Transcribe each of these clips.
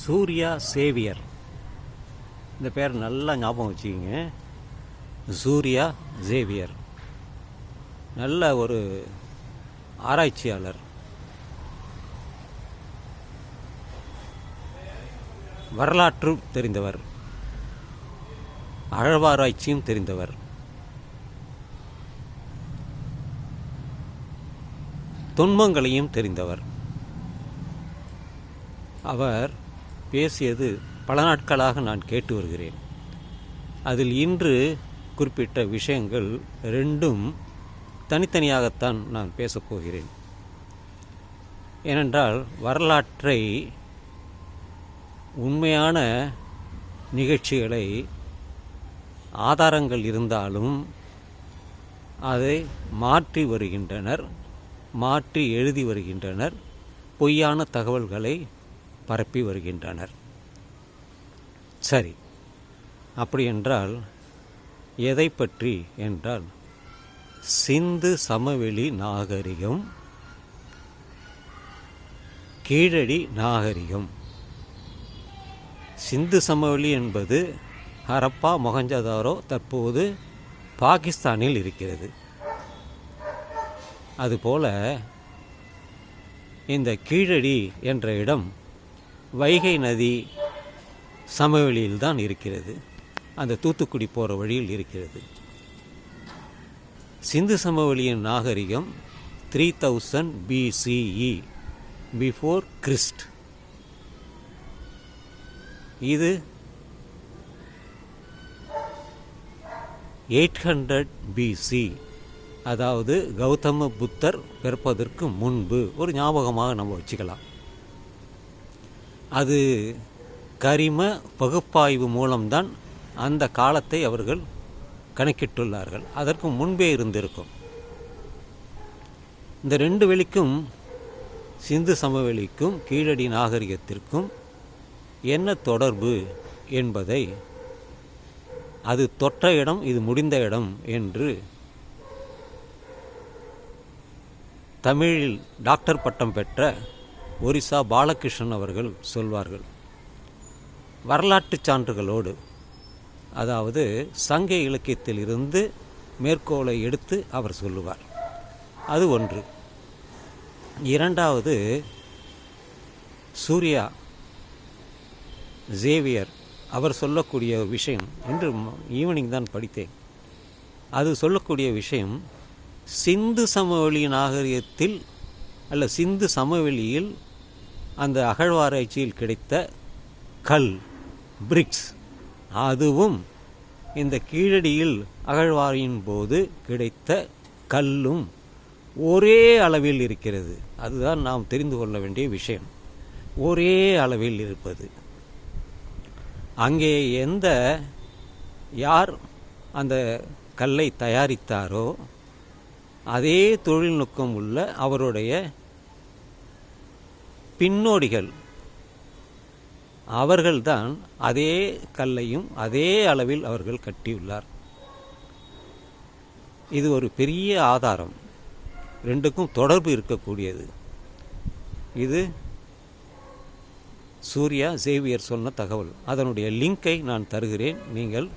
Surya Xavier. இந்த பேர் நல்லா ஞாபகம் வச்சுக்கிங்க. சூர்யா சேவியர். நல்ல ஒரு ஆராய்ச்சியாளர். வரலாற்று தெரிந்தவர். அழவாராய்ச்சியும் தெரிந்தவர். துன்பங்களையும் தெரிந்தவர். அவர் பேசியது பல நாட்களாக நான் கேட்டு வருகிறேன். அதில் இன்று குறிப்பிட்ட விஷயங்கள் ரெண்டும் தனித்தனியாகத்தான் நான் பேசப் போகிறேன். ஏனென்றால் வரலாற்றை உண்மையான நிகழ்ச்சிகளை ஆதாரங்கள் இருந்தாலும் அதை மாற்றி வருகின்றனர் மாற்றி எழுதி வருகின்றனர் பொய்யான தகவல்களை பரப்பி வருகின்றனர். சரி அப்படி என்றால் எதை பற்றி என்றால் சிந்து சமவெளி நாகரிகம் கீழடி நாகரிகம். சிந்து சமவெளி என்பது ஹரப்பா மொகஞ்சதாரோ தற்போது பாகிஸ்தானில் இருக்கிறது. அதுபோல இந்த கீழடி என்ற இடம் வைகை நதி சமவெளியில்தான் இருக்கிறது. அந்த தூத்துக்குடி போகிற வழியில் இருக்கிறது. சிந்து சமவெளியின் நாகரிகம் three thousand BCE before Christ இது எயிட் ஹண்ட்ரட் பிசி அதாவது கௌதம புத்தர் பிறப்பதற்கு முன்பு. ஒரு ஞாபகமாக நம்ம வச்சுக்கலாம். அது கரிம பகுப்பாய்வு மூலம்தான் அந்த காலத்தை அவர்கள் கணக்கிட்டுள்ளார்கள். அதற்கு முன்பே இருந்திருக்கும். இந்த ரெண்டு வெளிக்கும் சிந்து சமவெளிக்கும் கீழடி நாகரிகத்திற்கும் என்ன தொடர்பு என்பதை அது தொட்ட இடம் இது முடிந்த இடம் என்று தமிழில் டாக்டர் பட்டம் பெற்ற ஒரிசா பாலகிருஷ்ணன் அவர்கள் சொல்வார்கள். வரலாற்றுச் சான்றுகளோடு அதாவது சங்க இலக்கியத்திலிருந்து மேற்கோளை எடுத்து அவர் சொல்லுவார். அது ஒன்று. இரண்டாவது சூர்யா ஜேவியர் அவர் சொல்லக்கூடிய விஷயம் இன்று ஈவினிங் தான் படித்தேன். அது சொல்லக்கூடிய விஷயம் சிந்து சமவெளி நாகரிகத்தில் அல்ல சிந்து சமவெளியில் அந்த அகழ்வாராய்ச்சியில் கிடைத்த கல் பிரிக்ஸ் அதுவும் இந்த கீழடியில் அகழ்வாரியின் போது கிடைத்த கல்லும் ஒரே அளவில் இருக்கிறது. அதுதான் நாம் தெரிந்து கொள்ள வேண்டிய விஷயம். ஒரே அளவில் இருப்பது. அங்கே எந்த யார் அந்த கல்லை தயாரித்தாரோ அதே தொழில்நுட்பம் உள்ள அவருடைய பின்னோடிகள். அவர்கள்தான் அதே கல்லையும் அதே அளவில் அவர்கள் கட்டியுள்ளார். இது ஒரு பெரிய ஆதாரம். ரெண்டுக்கும் தொடர்பு இருக்கக்கூடியது. இது சூர்யா சேவியர் சொன்ன தகவல். அதனுடைய லிங்கை நான் தருகிறேன். நீங்கள்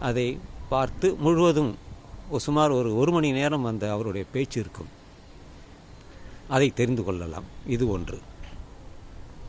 அதை பார்த்து முழுவதும் சுமார் ஒரு ஒரு மணி நேரம் அந்த அவருடைய பேச்சு இருக்கும். அதை தெரிந்து கொள்ளலாம். இது ஒன்று.